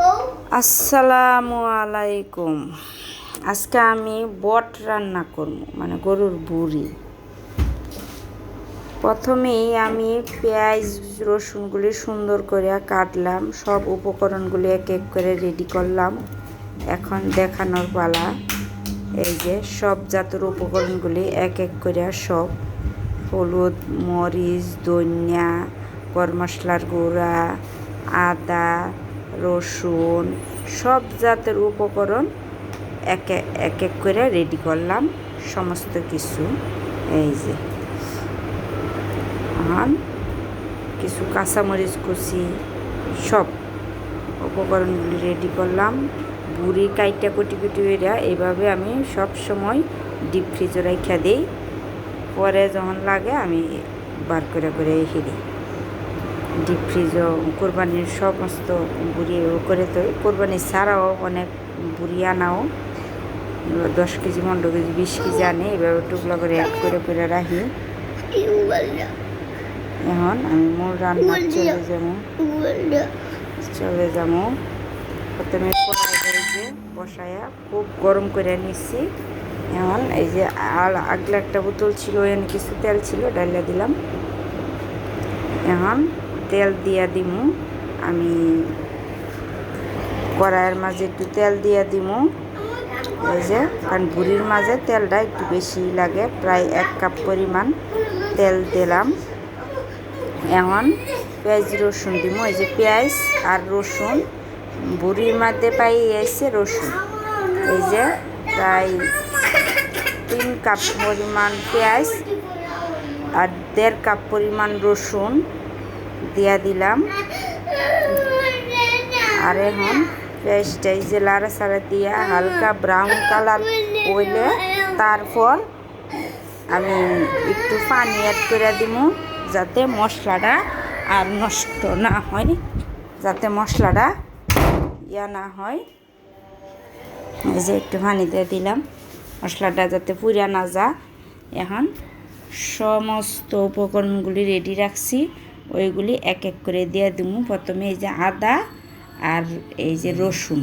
আসসালামু আলাইকুম। আজকে আমি বট রান্না করব মানে গরুর বুড়ি। প্রথমেই আমি পেঁয়াজ, রসুনগুলি সুন্দর করে কাটলাম, সব উপকরণগুলি এক এক করে রেডি করলাম। এখন দেখানোর পালা, এই যে সব জাতের উপকরণগুলি এক এক করে সব। হলুদ, মরিচ, ধনিয়া গরম মশলার গুঁড়া, আদা রসুন, সব জাতের উপকরণ এক এক এক করে রেডি করলাম, সমস্ত কিছু। এই যে এখন কিছু কাঁচামরিচ কুচি, সব উপকরণগুলি রেডি করলাম। বুড়ি কাইটা কুটি কুটি এরা এইভাবে আমি সব সময় ডিপ ফ্রিজে রেখে দিই। পরে যখন লাগে আমি বার করে করে রেখে দিই ডিপ ফ্রিজও কোরবানির সমস্ত বুড়ি করে তো কোরবানি ছাড়াও অনেক বুড়ি আনাও। দশ কেজি পনেরো কেজি বিশ কেজি আনে এভাবে টুকলা করে অ্যাড করে করে রাখি। এখন আমি মোর রান্না চলে যাব। চলে যাব। প্রথমে বসায়া খুব গরম করে নিচ্ছি। এখন এই যে আর আগলে একটা বোতল ছিল এখানে কিছু তেল ছিল ডালিয়া দিলাম। এখন তেল দিয়া দিমু। আমি কড়াইয়ের মাঝে একটু তেল দিয়া দিমু। এই যে, কারণ বুড়ির মাঝে তেলটা একটু বেশি লাগে, প্রায় এক কাপ পরিমাণ তেল দিলাম। এখন পেঁয়াজ, রসুন দিমু। এই যে পেঁয়াজ আর রসুন বুড়ির মধ্যে পাই এসে রসুন। এই যে প্রায় তিন কাপ পরিমাণ পেঁয়াজ আর দেড় কাপ পরিমাণ রসুন। দিয়া দিলাম। আর এখন পেঁয়াজটা যে লাড়া দিয়া হালকা ব্রাউন কালার হইলে তারপর আমি একটু পানি অ্যাড করে দিব যাতে মশলাটা আর নষ্ট না হয়, যাতে মশলাটা ইয়া না হয়। এই যে একটু পানি দিয়ে দিলাম, মশলাটা যাতে পুরা না যা এখন সমস্ত উপকরণগুলি রেডি রাখছি। ওইগুলি এক এক করে দিয়ে দিব প্রথমে এই যে আদা আর এই যে রসুন।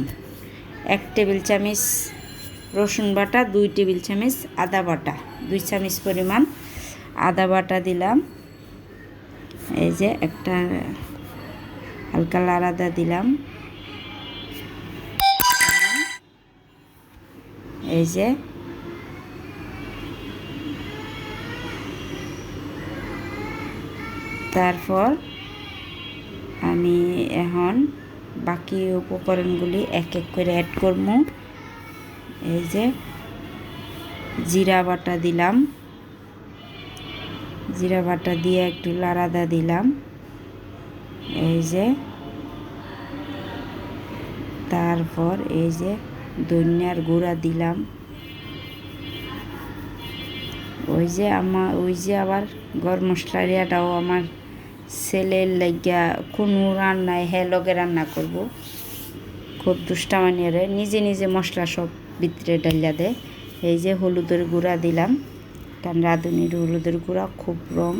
এক টেবিল চামচ রসুন বাটা, দুই টেবিল চামচ আদা বাটা, দুই চামচ পরিমাণ আদা বাটা দিলাম। এই যে একটা হালকা লাল আদা দিলাম। এই যে তারপর আমি এখন বাকি উপকরণগুলি এক এক করে অ্যাড করব। এই যে জিরা বাটা দিলাম। জিরা বাটা দিয়ে একটু লাড়াদা দিলাম। এই যে তারপর এই যে ধনিয়ার গুঁড়া দিলাম। ওই যে আমার ওই যে আবার গরম মশলারিয়াটাও আমার ছেলের লাগিয়া কোনো রান্নায় হ্যাঁ লগে রান্না করব। খুব দুষ্টামানিয়ারে নিজে নিজে মশলা সব ভিতরে ডালিয়া দেয় এই যে হলুদের গুঁড়া দিলাম। কারণ রাঁধুনির হলুদের গুঁড়া খুব রং।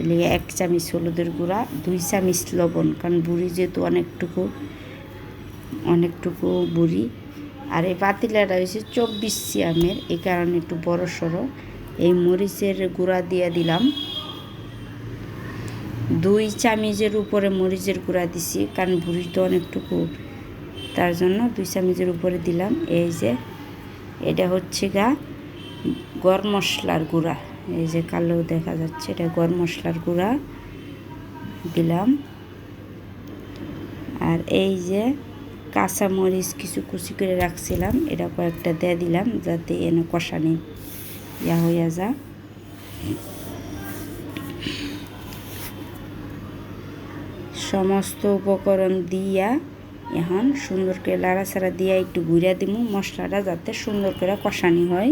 এলিয়ে এক চামচ হলুদের গুঁড়া, দুই চামচ লবণ, কারণ বুড়ি যেহেতু অনেকটুকু অনেকটুকু বুড়ি। আর এই পাতিলাটা হয়েছে চব্বিশ সিয়ামের এই কারণে একটু বড় সড়ো এই মরিচের গুঁড়া দিয়ে দিলাম। দুই চামিচের উপরে মরিচের গুঁড়া দিছি, কারণ বুড়ি তো অনেকটুকু। তার জন্য দুই চামিচের উপরে দিলাম। এই যে, এটা হচ্ছে গা গরম মশলার গুঁড়া। এই যে কালো দেখা যাচ্ছে, এটা গরম মশলার গুঁড়া দিলাম। আর এই যে কাঁচা মরিচ কিছু কুচি করে রাখছিলাম, এটা কয়েকটা দিয়ে দিলাম যাতে এনে কষানি ইয়া হইয়া যা। সমস্ত উপকরণ দিয়া এখন সুন্দর করে লাড়াছাড়া দিয়া একটু ঘুরিয়া দিব মশলাটা যাতে সুন্দর করে কষানি হয়।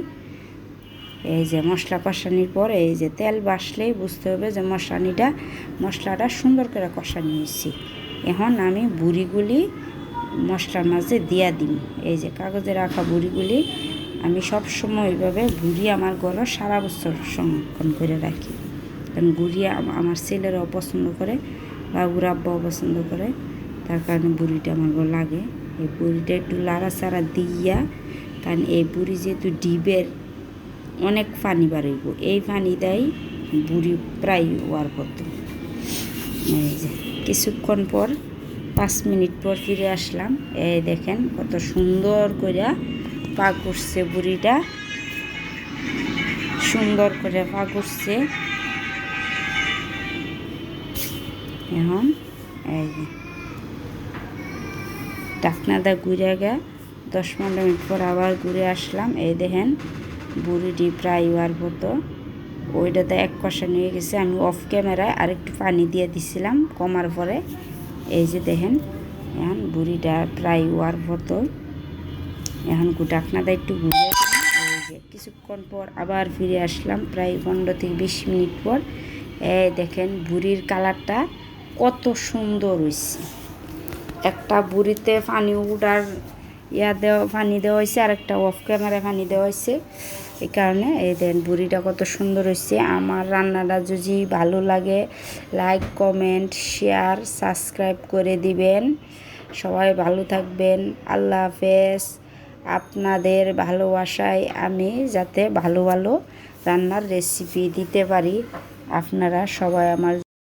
এই যে মশলা কষানির পর এই যে তেল বাসলেই বুঝতে হবে যে মশলানিটা, মশলাটা সুন্দর করে কষানি হয়েছি। এখন আমি বুড়িগুলি মশলার মাঝে দিয়া দিই এই যে কাগজে রাখা বুড়িগুলি আমি সব সময় ওইভাবে বুড়ি আমার গলা সারা বছর সংরক্ষণ করে রাখি। কারণ গুড়ি আমার ছেলেরাও পছন্দ করে। বাবুর আব্বাও পছন্দ করে। তার কারণে বুড়িটা আমার লাগে। এই বুড়িটা একটু লাড়াচাড়া দিয়া, কারণ এই বুড়ি যেহেতু ডিবের অনেক পানি বাড়াইব এই পানি দেয় বুড়ি প্রায় ওয়ার করতো। এই যে, কিছুক্ষণ পর, পাঁচ মিনিট পর ফিরে আসলাম। এই দেখেন কত সুন্দর করে পা করছে বুড়িটা। সুন্দর করে পা করছে এখন, এই যে। ডাকনাদা ঘুরে গে দশ পনেরো মিনিট পর আবার ঘুরে আসলাম। এই দেখেন বুড়িটি প্রায় ওয়ার মতো। ওইটাতে এক কষা নিয়ে গেছে। আমি অফ ক্যামেরায় আরেকটু পানি দিয়ে দিছিলাম কমার পরে। এই যে দেখেন, এখন বুড়িটা প্রায় ওয়ার মতো। এখন ডাকনাদা একটু ঘুরে কিছুক্ষণ পর আবার ফিরে আসলাম, প্রায় পনেরো থেকে বিশ মিনিট পর। এই দেখেন, বুড়ির কালারটা কত সুন্দর হয়েছে একটা বুড়িতে পানি উঠার ইয়া দেওয়া, পানি দেওয়া হয়েছে আর একটা অফ ক্যামেরা পানি দেওয়া হয়েছে এই কারণে এই দেন বুড়িটা কত সুন্দর হয়েছে আমার রান্নাটা যদি ভালো লাগে লাইক কমেন্ট শেয়ার সাবস্ক্রাইব করে দিবেন। সবাই ভালো থাকবেন। আল্লাহ হাফেজ। আপনাদের ভালোবাসায় আমি যাতে ভালো ভালো রান্নার রেসিপি দিতে পারি। আপনারা সবাই আমার